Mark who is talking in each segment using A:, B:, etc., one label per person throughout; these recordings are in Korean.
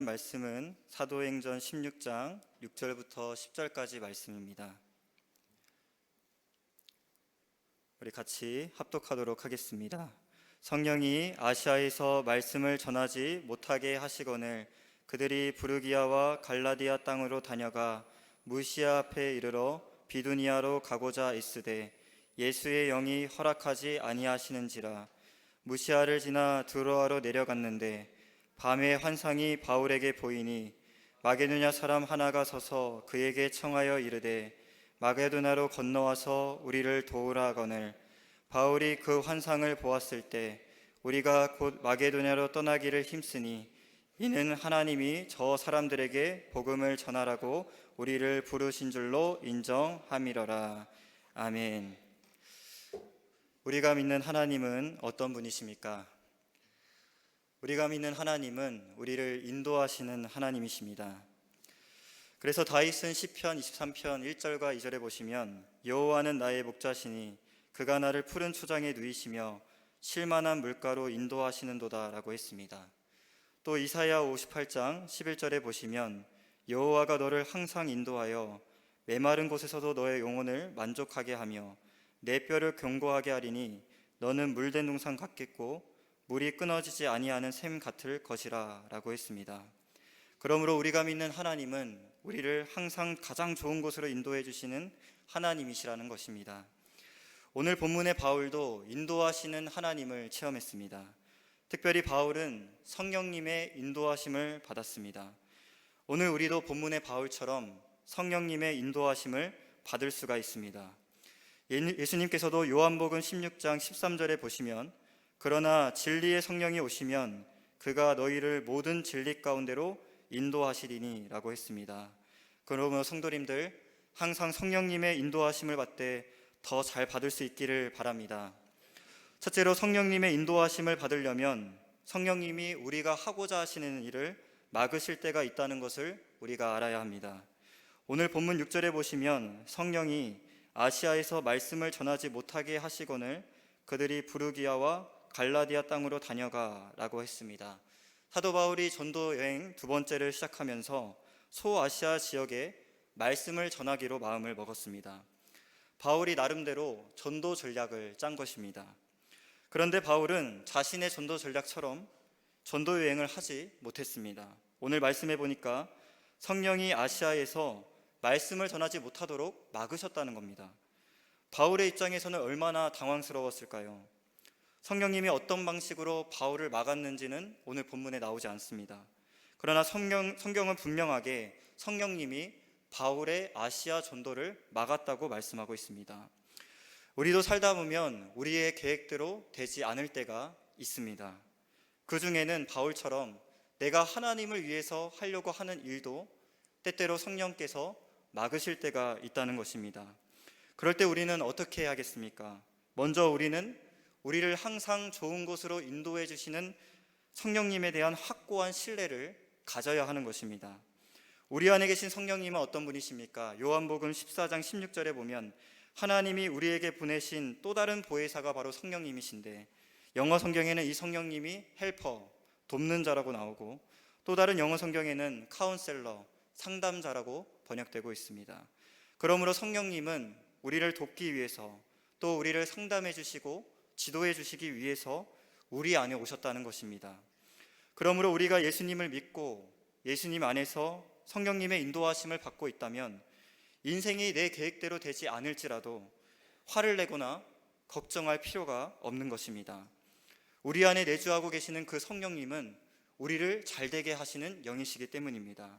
A: 말씀은 사도행전 16장 6절부터 10절까지 말씀입니다. 우리 같이 합독하도록 하겠습니다. 성령이 아시아에서 말씀을 전하지 못하게 하시거늘 그들이 부르기아와 갈라디아 땅으로 다녀가 무시아 앞에 이르러 비두니아로 가고자 애쓰되 예수의 영이 허락하지 아니하시는지라 무시아를 지나 드로아로 내려갔는데 밤에 환상이 바울에게 보이니 마게도냐 사람 하나가 서서 그에게 청하여 이르되 마게도나로 건너와서 우리를 도우라 하거늘 바울이 그 환상을 보았을 때 우리가 곧 마게도냐로 떠나기를 힘쓰니 이는 하나님이 저 사람들에게 복음을 전하라고 우리를 부르신 줄로 인정함이러라 아멘. 우리가 믿는 하나님은 어떤 분이십니까? 우리가 믿는 하나님은 우리를 인도하시는 하나님이십니다. 그래서 다윗은 시편 23편 1절과 2절에 보시면 여호와는 나의 목자시니 그가 나를 푸른 초장에 누이시며 쉴만한 물가로 인도하시는도다라고 했습니다. 또 이사야 58장 11절에 보시면 여호와가 너를 항상 인도하여 메마른 곳에서도 너의 영혼을 만족하게 하며 내 뼈를 견고하게 하리니 너는 물된 동산 같겠고 물이 끊어지지 아니하는 샘 같을 것이라라고 했습니다. 그러므로 우리가 믿는 하나님은 우리를 항상 가장 좋은 곳으로 인도해 주시는 하나님이시라는 것입니다. 오늘 본문의 바울도 인도하시는 하나님을 체험했습니다. 특별히 바울은 성령님의 인도하심을 받았습니다. 오늘 우리도 본문의 바울처럼 성령님의 인도하심을 받을 수가 있습니다. 예- 예수님께서도 요한복음 16장 13절에 보시면 그러나 진리의 성령이 오시면 그가 너희를 모든 진리 가운데로 인도하시리니라고 했습니다. 그러므로 성도님들 항상 성령님의 인도하심을 받되 더 잘 받을 수 있기를 바랍니다. 첫째로 성령님의 인도하심을 받으려면 성령님이 우리가 하고자 하시는 일을 막으실 때가 있다는 것을 우리가 알아야 합니다. 오늘 본문 6절에 보시면 성령이 아시아에서 말씀을 전하지 못하게 하시거늘 그들이 부르기아와 갈라디아 땅으로 다녀가라고 했습니다. 사도 바울이 전도 여행 두 번째를 시작하면서 소아시아 지역에 말씀을 전하기로 마음을 먹었습니다. 바울이 나름대로 전도 전략을 짠 것입니다. 그런데 바울은 자신의 전도 전략처럼 전도 여행을 하지 못했습니다. 오늘 말씀해 보니까 성령이 아시아에서 말씀을 전하지 못하도록 막으셨다는 겁니다. 바울의 입장에서는 얼마나 당황스러웠을까요? 성령님이 어떤 방식으로 바울을 막았는지는 오늘 본문에 나오지 않습니다. 그러나 성경, 성경은 분명하게 성령님이 바울의 아시아 전도를 막았다고 말씀하고 있습니다. 우리도 살다 보면 우리의 계획대로 되지 않을 때가 있습니다. 그 중에는 바울처럼 내가 하나님을 위해서 하려고 하는 일도 때때로 성령께서 막으실 때가 있다는 것입니다. 그럴 때 우리는 어떻게 해야겠습니까? 먼저 우리는 우리를 항상 좋은 곳으로 인도해 주시는 성령님에 대한 확고한 신뢰를 가져야 하는 것입니다. 우리 안에 계신 성령님은 어떤 분이십니까? 요한복음 14장 16절에 보면 하나님이 우리에게 보내신 또 다른 보혜사가 바로 성령님이신데 영어 성경에는 이 성령님이 헬퍼, 돕는 자라고 나오고 또 다른 영어 성경에는 카운셀러, 상담자라고 번역되고 있습니다. 그러므로 성령님은 우리를 돕기 위해서 또 우리를 상담해 주시고 지도해 주시기 위해서 우리 안에 오셨다는 것입니다. 그러므로 우리가 예수님을 믿고 예수님 안에서 성령님의 인도하심을 받고 있다면 인생이 내 계획대로 되지 않을지라도 화를 내거나 걱정할 필요가 없는 것입니다. 우리 안에 내주하고 계시는 그 성령님은 우리를 잘되게 하시는 영이시기 때문입니다.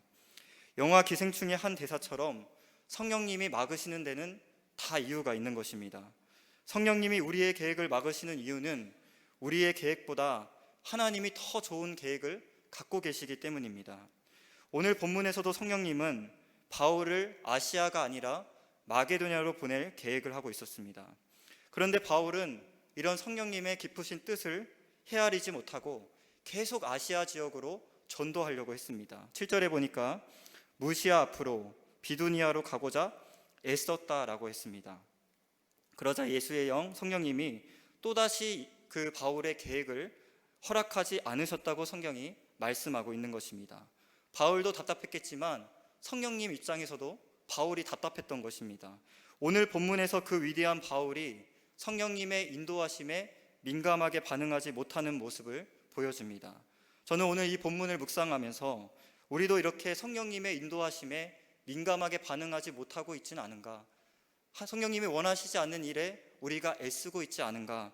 A: 영화 기생충의 한 대사처럼 성령님이 막으시는 데는 다 이유가 있는 것입니다. 성령님이 우리의 계획을 막으시는 이유는 우리의 계획보다 하나님이 더 좋은 계획을 갖고 계시기 때문입니다. 오늘 본문에서도 성령님은 바울을 아시아가 아니라 마게도냐로 보낼 계획을 하고 있었습니다. 그런데 바울은 이런 성령님의 깊으신 뜻을 헤아리지 못하고 계속 아시아 지역으로 전도하려고 했습니다. 7절에 보니까 무시아 앞으로 비두니아로 가고자 애썼다라고 했습니다. 그러자 예수의 영 성령님이 또다시 그 바울의 계획을 허락하지 않으셨다고 성경이 말씀하고 있는 것입니다. 바울도 답답했겠지만 성령님 입장에서도 바울이 답답했던 것입니다. 오늘 본문에서 그 위대한 바울이 성령님의 인도하심에 민감하게 반응하지 못하는 모습을 보여줍니다. 저는 오늘 이 본문을 묵상하면서 우리도 이렇게 성령님의 인도하심에 민감하게 반응하지 못하고 있지는 않은가? 하- 성령님이 원하시지 않는 일에 우리가 애쓰고 있지 않은가?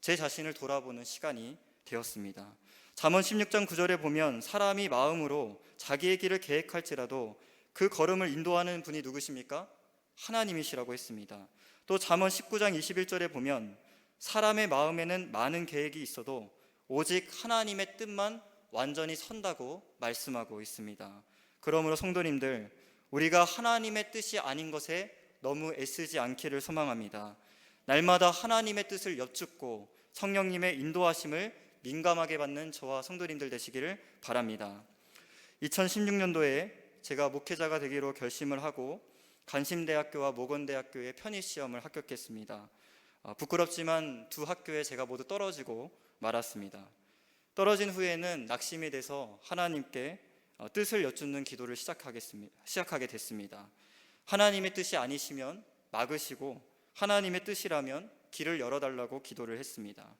A: 제 자신을 돌아보는 시간이 되었습니다. 잠언 16장 9절에 보면 사람이 마음으로 자기의 길을 계획할지라도 그 걸음을 인도하는 분이 누구십니까? 하나님이시라고 했습니다. 또 잠언 19장 21절에 보면 사람의 마음에는 많은 계획이 있어도 오직 하나님의 뜻만 완전히 선다고 말씀하고 있습니다. 그러므로 성도님들 우리가 하나님의 뜻이 아닌 것에 너무 애쓰지 않기를 소망합니다. 날마다 하나님의 뜻을 여쭙고 성령님의 인도하심을 민감하게 받는 저와 성도님들 되시기를 바랍니다. 2016년도에 제가 목회자가 되기로 결심을 하고 간심대학교와 모건대학교의 편입 시험을 합격했습니다. 아, 부끄럽지만 두 학교에 제가 모두 떨어지고 말았습니다. 떨어진 후에는 낙심이 돼서 하나님께 어, 뜻을 여쭙는 기도를 시작하겠습니다. 시작하게 됐습니다. 하나님의 뜻이 아니시면 막으시고 하나님의 뜻이라면 길을 열어달라고 기도를 했습니다.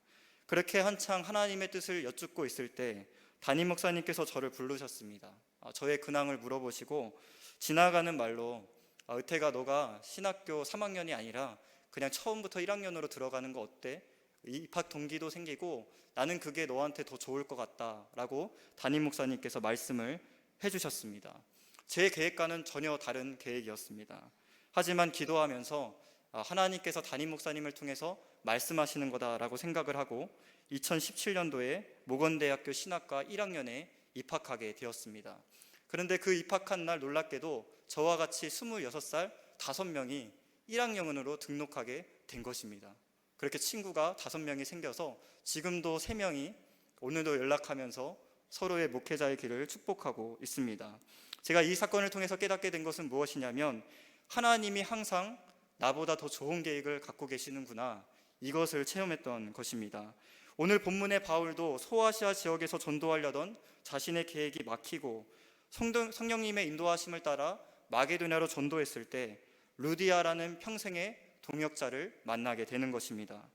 A: 그렇게 한창 하나님의 뜻을 여쭙고 있을 때 담임 목사님께서 저를 부르셨습니다. 아, 저의 근황을 물어보시고 지나가는 말로 아, 의태가 너가 신학교 3학년이 아니라 그냥 처음부터 1학년으로 들어가는 거 어때? 이 입학 동기도 생기고 나는 그게 너한테 더 좋을 것 같다라고 담임 목사님께서 말씀을 해주셨습니다. 제 계획과는 전혀 다른 계획이었습니다. 하지만 기도하면서 아, 하나님께서 담임 목사님을 통해서 말씀하시는 거다라고 생각을 하고 2017년도에 모건대학교 신학과 1학년에 입학하게 되었습니다. 그런데 그 입학한 날 놀랍게도 저와 같이 26살 5명이 1학년으로 등록하게 된 것입니다. 그렇게 친구가 5명이 생겨서 지금도 3명이 오늘도 연락하면서 서로의 목회자의 길을 축복하고 있습니다. 제가 이 사건을 통해서 깨닫게 된 것은 무엇이냐면 하나님이 항상 나보다 더 좋은 계획을 갖고 계시는구나 이것을 체험했던 것입니다. 오늘 본문의 바울도 소아시아 지역에서 전도하려던 자신의 계획이 막히고 성령- 성령님의 인도하심을 따라 마게도냐로 전도했을 때 루디아라는 평생의 동역자를 만나게 되는 것입니다.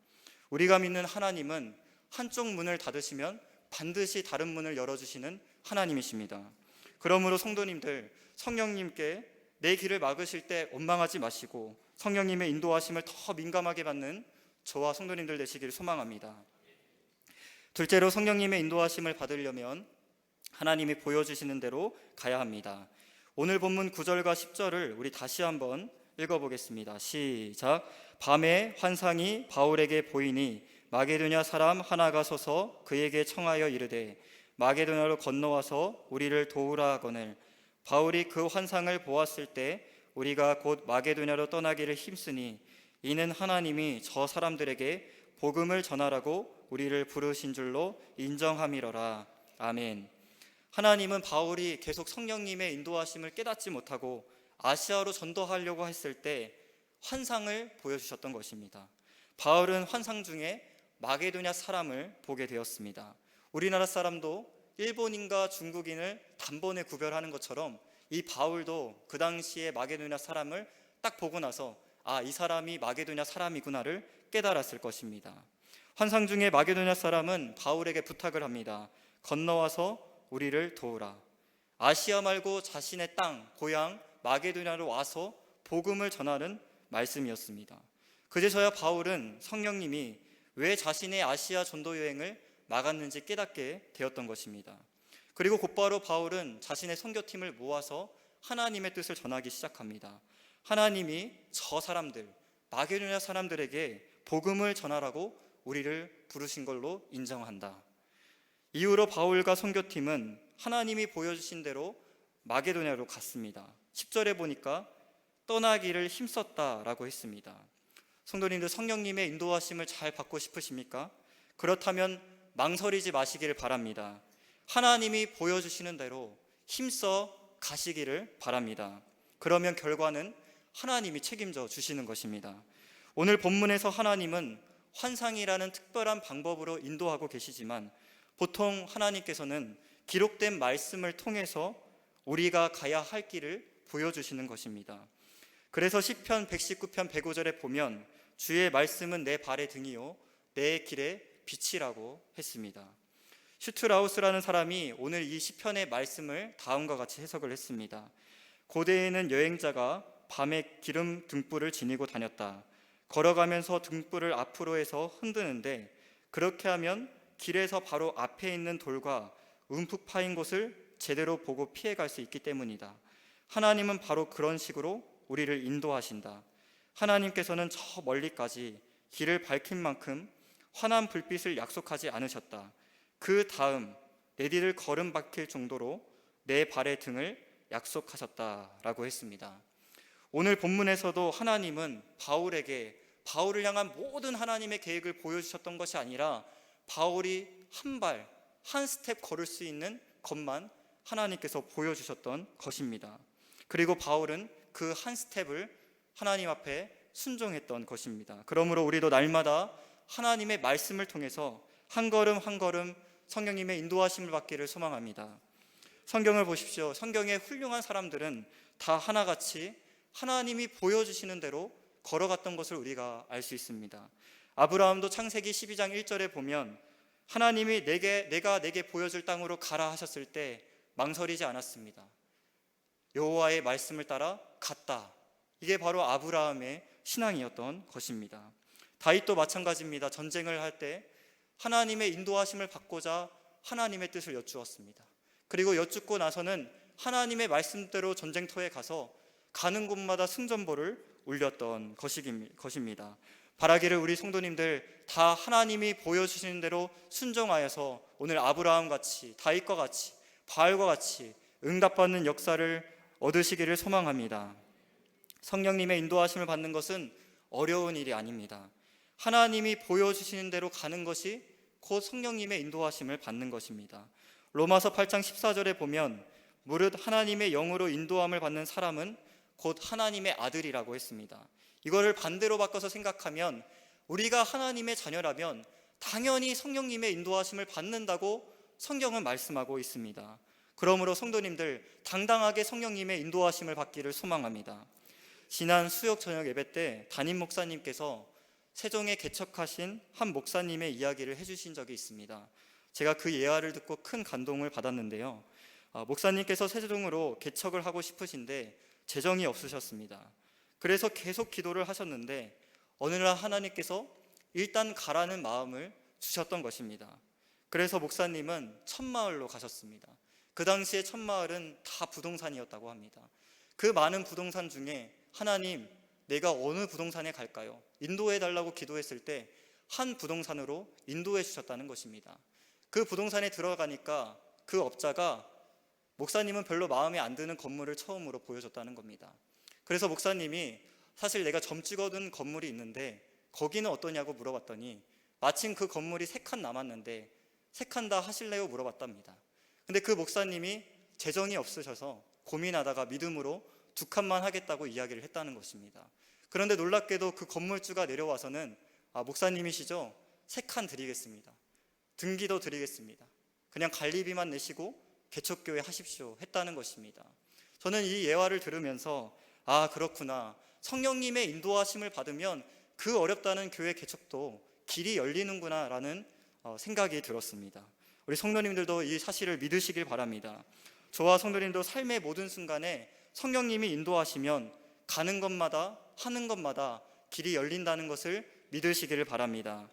A: 우리가 믿는 하나님은 한쪽 문을 닫으시면 반드시 다른 문을 열어주시는 하나님이십니다. 그러므로 성도님들 성령님께 내 길을 막으실 때 원망하지 마시고 성령님의 인도하심을 더 민감하게 받는 저와 성도님들 되시기를 소망합니다. 둘째로 성령님의 인도하심을 받으려면 하나님이 보여주시는 대로 가야 합니다. 오늘 본문 9절과 10절을 우리 다시 한번 읽어보겠습니다. 시작. 밤에 환상이 바울에게 보이니 마게도냐 사람 하나가 서서 그에게 청하여 이르되 마게도냐로 건너와서 우리를 도우라 하거늘 바울이 그 환상을 보았을 때 우리가 곧 마게도냐로 떠나기를 힘쓰니 이는 하나님이 저 사람들에게 복음을 전하라고 우리를 부르신 줄로 인정함이러라. 아멘. 하나님은 바울이 계속 성령님의 인도하심을 깨닫지 못하고 아시아로 전도하려고 했을 때 환상을 보여주셨던 것입니다. 바울은 환상 중에 마게도냐 사람을 보게 되었습니다. 우리나라 사람도 일본인과 중국인을 단번에 구별하는 것처럼 이 바울도 그 당시에 마게도냐 사람을 딱 보고 나서 아, 이 사람이 마게도냐 사람이구나를 깨달았을 것입니다. 환상 중에 마게도냐 사람은 바울에게 부탁을 합니다. 건너와서 우리를 도우라. 아시아 말고 자신의 땅, 고향 마게도냐로 와서 복음을 전하는 말씀이었습니다. 그제서야 바울은 성령님이 왜 자신의 아시아 전도 여행을 막았는지 깨닫게 되었던 것입니다. 그리고 곧바로 바울은 자신의 선교팀을 모아서 하나님의 뜻을 전하기 시작합니다. 하나님이 저 사람들, 마게도냐 사람들에게 복음을 전하라고 우리를 부르신 걸로 인정한다. 이후로 바울과 선교팀은 하나님이 보여주신 대로 마게도냐로 갔습니다. 10절에 보니까 떠나기를 힘썼다라고 했습니다. 성도님들 성령님의 인도하심을 잘 받고 싶으십니까? 그렇다면 망설이지 마시기를 바랍니다. 하나님이 보여주시는 대로 힘써 가시기를 바랍니다. 그러면 결과는 하나님이 책임져 주시는 것입니다. 오늘 본문에서 하나님은 환상이라는 특별한 방법으로 인도하고 계시지만 보통 하나님께서는 기록된 말씀을 통해서 우리가 가야 할 길을 보여주시는 것입니다. 그래서 시편 119편 105절에 보면 주의 말씀은 내 발의 등이요 내 길의 빛이라고 했습니다. 슈트라우스라는 사람이 오늘 이 시편의 말씀을 다음과 같이 해석을 했습니다. 고대에는 여행자가 밤에 기름 등불을 지니고 다녔다. 걸어가면서 등불을 앞으로 해서 흔드는데 그렇게 하면 길에서 바로 앞에 있는 돌과 움푹 파인 곳을 제대로 보고 피해갈 수 있기 때문이다. 하나님은 바로 그런 식으로 우리를 인도하신다. 하나님께서는 저 멀리까지 길을 밝힌 만큼 환한 불빛을 약속하지 않으셨다. 그 다음 내 뒤를 걸음 박힐 정도로 내 발의 등을 약속하셨다라고 했습니다. 오늘 본문에서도 하나님은 바울에게 바울을 향한 모든 하나님의 계획을 보여주셨던 것이 아니라 바울이 한 발, 한 스텝 걸을 수 있는 것만 하나님께서 보여주셨던 것입니다. 그리고 바울은 그 한 스텝을 하나님 앞에 순종했던 것입니다. 그러므로 우리도 날마다 하나님의 말씀을 통해서 한 걸음 한 걸음 성령님의 인도하심을 받기를 소망합니다. 성경을 보십시오. 성경의 훌륭한 사람들은 다 하나같이 하나님이 보여주시는 대로 걸어갔던 것을 우리가 알 수 있습니다. 아브라함도 창세기 12장 1절에 보면 하나님이 내게 내가 내게 보여줄 땅으로 가라 하셨을 때 망설이지 않았습니다. 여호와의 말씀을 따라 갔다. 이게 바로 아브라함의 신앙이었던 것입니다. 다윗도 마찬가지입니다. 전쟁을 할 때 하나님의 인도하심을 받고자 하나님의 뜻을 여쭈었습니다. 그리고 여쭙고 나서는 하나님의 말씀대로 전쟁터에 가서 가는 곳마다 승전보를 울렸던 것입니다. 바라기를 우리 성도님들 다 하나님이 보여주시는 대로 순종하여서 오늘 아브라함 같이 다윗과 같이 바알과 같이 응답받는 역사를 얻으시기를 소망합니다. 성령님의 인도하심을 받는 것은 어려운 일이 아닙니다. 하나님이 보여주시는 대로 가는 것이 곧 성령님의 인도하심을 받는 것입니다. 로마서 8장 14절에 보면 무릇 하나님의 영으로 인도함을 받는 사람은 곧 하나님의 아들이라고 했습니다. 이거를 반대로 바꿔서 생각하면 우리가 하나님의 자녀라면 당연히 성령님의 인도하심을 받는다고 성경은 말씀하고 있습니다. 그러므로 성도님들 당당하게 성령님의 인도하심을 받기를 소망합니다. 지난 수yok 저녁 예배 때 담임 목사님께서 세종에 개척하신 한 목사님의 이야기를 해주신 적이 있습니다. 제가 그 예화를 듣고 큰 감동을 받았는데요. 아, 목사님께서 세종으로 개척을 하고 싶으신데 재정이 없으셨습니다. 그래서 계속 기도를 하셨는데 어느 날 하나님께서 일단 가라는 마음을 주셨던 것입니다. 그래서 목사님은 천마을로 가셨습니다. 그 당시에 천마을은 다 부동산이었다고 합니다. 그 많은 부동산 중에 하나님, 내가 어느 부동산에 갈까요? 인도해 달라고 기도했을 때 한 부동산으로 인도해 주셨다는 것입니다. 그 부동산에 들어가니까 그 업자가 목사님은 별로 마음에 안 드는 건물을 처음으로 보여줬다는 겁니다. 그래서 목사님이 사실 내가 점 찍어둔 건물이 있는데 거기는 어떠냐고 물어봤더니 마침 그 건물이 세 칸 남았는데 세 칸 다 하실래요? 물어봤답니다. 근데 그 목사님이 재정이 없으셔서 고민하다가 믿음으로 두 칸만 하겠다고 이야기를 했다는 것입니다. 그런데 놀랍게도 그 건물주가 내려와서는 아, 목사님이시죠? 세 칸 드리겠습니다. 등기도 드리겠습니다. 그냥 관리비만 내시고 개척교회 하십시오 했다는 것입니다. 저는 이 예화를 들으면서 아 그렇구나 성령님의 인도하심을 받으면 그 어렵다는 교회 개척도 길이 열리는구나라는 어, 생각이 들었습니다. 우리 성도님들도 이 사실을 믿으시길 바랍니다. 저와 성도님도 삶의 모든 순간에 성령님이 인도하시면 가는 것마다 하는 것마다 길이 열린다는 것을 믿으시기를 바랍니다.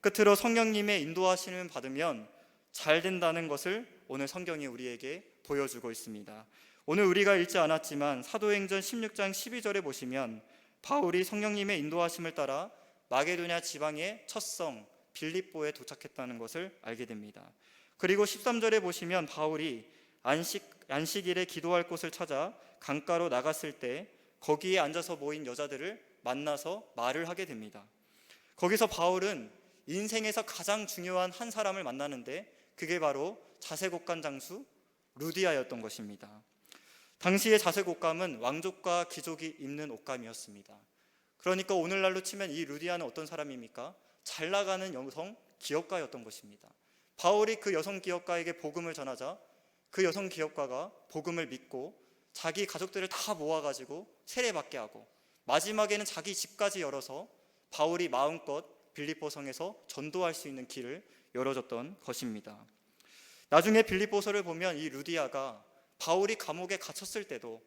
A: 끝으로 성령님의 인도하심을 받으면 잘 된다는 것을 오늘 성경이 우리에게 보여주고 있습니다. 오늘 우리가 읽지 않았지만 사도행전 16장 12절에 보시면 바울이 성령님의 인도하심을 따라 마게도냐 지방의 첫성 빌립보에 도착했다는 것을 알게 됩니다. 그리고 13절에 보시면 바울이 안식 안식일에 기도할 곳을 찾아 강가로 나갔을 때 거기에 앉아서 모인 여자들을 만나서 말을 하게 됩니다. 거기서 바울은 인생에서 가장 중요한 한 사람을 만나는데 그게 바로 자색옷간 장수 루디아였던 것입니다. 당시의 자색 옷감은 왕족과 귀족이 입는 옷감이었습니다. 그러니까 오늘날로 치면 이 루디아는 어떤 사람입니까? 잘 나가는 여성 기업가였던 것입니다. 바울이 그 여성 기업가에게 복음을 전하자 그 여성 기업가가 복음을 믿고 자기 가족들을 다 모아가지고 세례받게 하고 마지막에는 자기 집까지 열어서 바울이 마음껏 빌립보 성에서 전도할 수 있는 길을 열어줬던 것입니다. 나중에 빌립보서를 보면 이 루디아가 바울이 감옥에 갇혔을 때도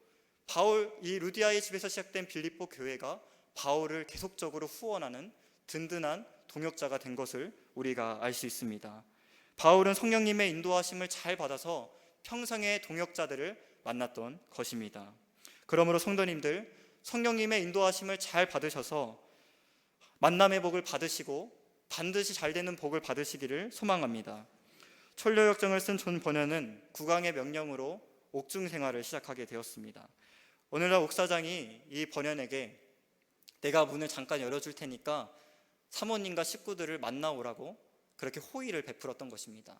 A: 바울 이 루디아의 집에서 시작된 빌립보 교회가 바울을 계속적으로 후원하는 든든한 동역자가 된 것을 우리가 알 수 있습니다. 바울은 성령님의 인도하심을 잘 받아서 평생의 동역자들을 만났던 것입니다. 그러므로 성도님들 성령님의 인도하심을 잘 받으셔서 만남의 복을 받으시고 반드시 잘 되는 복을 받으시기를 소망합니다. 천료역정을 쓴 존 번연은 국왕의 명령으로 옥중 생활을 시작하게 되었습니다. 오늘날 옥사장이 이 번연에게 내가 문을 잠깐 열어줄 테니까 사모님과 식구들을 만나오라고 그렇게 호의를 베풀었던 것입니다.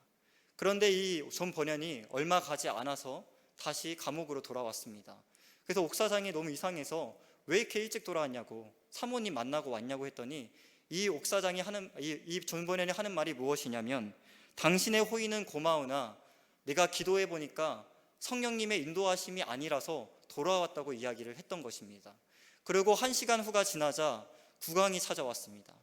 A: 그런데 이 존 번연이 얼마 가지 않아서 다시 감옥으로 돌아왔습니다. 그래서 옥사장이 너무 이상해서 왜 이렇게 일찍 돌아왔냐고 사모님 만나고 왔냐고 했더니 이 옥사장이 하는 이존 번연이 하는 말이 무엇이냐면 당신의 호의는 고마우나 내가 기도해 보니까 성령님의 인도하심이 아니라서 돌아왔다고 이야기를 했던 것입니다. 그리고 한 시간 후가 지나자 국왕이 찾아왔습니다.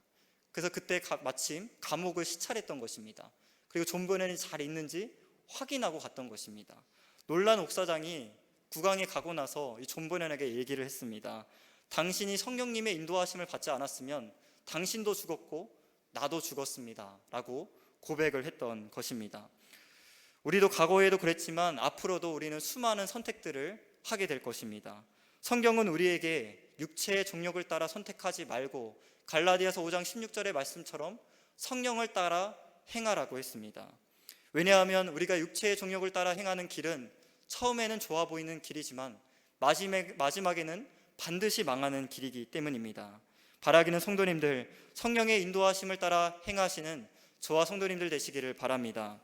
A: 그래서 그때 가- 마침 감옥을 시찰했던 것입니다. 그리고 존 버넨이 잘 있는지 확인하고 갔던 것입니다. 놀란 옥사장이 국왕에 가고 나서 이 존 버넨에게 얘기를 했습니다. 당신이 성령님의 인도하심을 받지 않았으면 당신도 죽었고 나도 죽었습니다. 라고 고백을 했던 것입니다. 우리도 과거에도 그랬지만 앞으로도 우리는 수많은 선택들을 하게 될 것입니다. 성경은 우리에게 육체의 종력을 따라 선택하지 말고 갈라디아서 5장 16절의 말씀처럼 성령을 따라 행하라고 했습니다. 왜냐하면 우리가 육체의 종력을 따라 행하는 길은 처음에는 좋아 보이는 길이지만 마지막, 마지막 에는 반드시 망하는 길이기 때문입니다. 바라기는 성도님들 성령의 인도하심을 따라 행하시는 저와 성도님들 되시기를 바랍니다.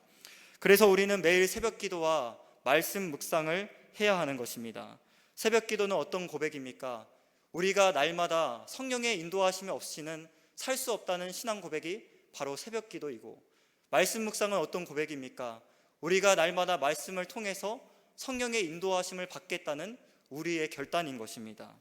A: 그래서 우리는 매일 새벽 기도와 말씀 묵상을 해야 하는 것입니다. 새벽 기도는 어떤 고백입니까? 우리가 날마다 성령의 인도하심이 없이는 살 수 없다는 신앙 고백이 바로 새벽 기도이고 말씀 묵상은 어떤 고백입니까? 우리가 날마다 말씀을 통해서 성령의 인도하심을 받겠다는 우리의 결단인 것입니다.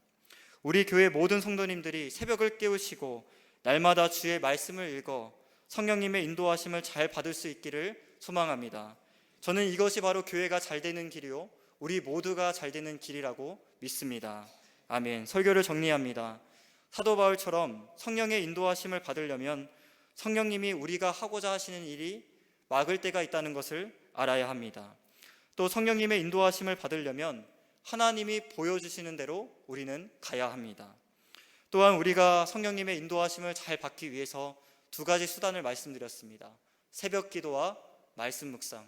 A: 우리 교회 모든 성도님들이 새벽을 깨우시고 날마다 주의 말씀을 읽어 성령님의 인도하심을 잘 받을 수 있기를 소망합니다. 저는 이것이 바로 교회가 잘 되는 길이요. 우리 모두가 잘 되는 길이라고 믿습니다. 아멘. 설교를 정리합니다. 사도 바울처럼 성령의 인도하심을 받으려면 성령님이 우리가 하고자 하시는 일이 막을 때가 있다는 것을 알아야 합니다. 또 성령님의 인도하심을 받으려면 하나님이 보여주시는 대로 우리는 가야 합니다. 또한 우리가 성령님의 인도하심을 잘 받기 위해서 두 가지 수단을 말씀드렸습니다. 새벽 기도와 말씀 묵상.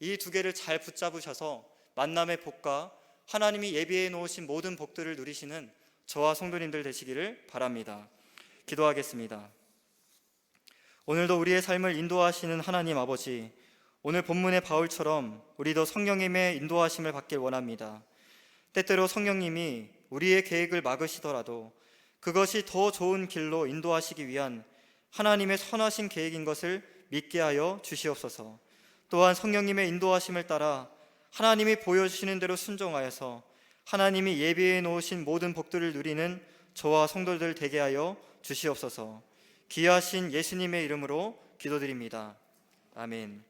A: 이 두 개를 잘 붙잡으셔서 만남의 복과 하나님이 예비해 놓으신 모든 복들을 누리시는 저와 성도님들 되시기를 바랍니다. 기도하겠습니다. 오늘도 우리의 삶을 인도하시는 하나님 아버지, 오늘 본문의 바울처럼 우리도 성령님의 인도하심을 받길 원합니다. 때때로 성령님이 우리의 계획을 막으시더라도 그것이 더 좋은 길로 인도하시기 위한 하나님의 선하신 계획인 것을 믿게 하여 주시옵소서. 또한 성령님의 인도하심을 따라 하나님이 보여주시는 대로 순종하여서 하나님이 예비해 놓으신 모든 복들을 누리는 저와 성도들 되게 하여 주시옵소서. 귀하신 예수님의 이름으로 기도드립니다. 아멘.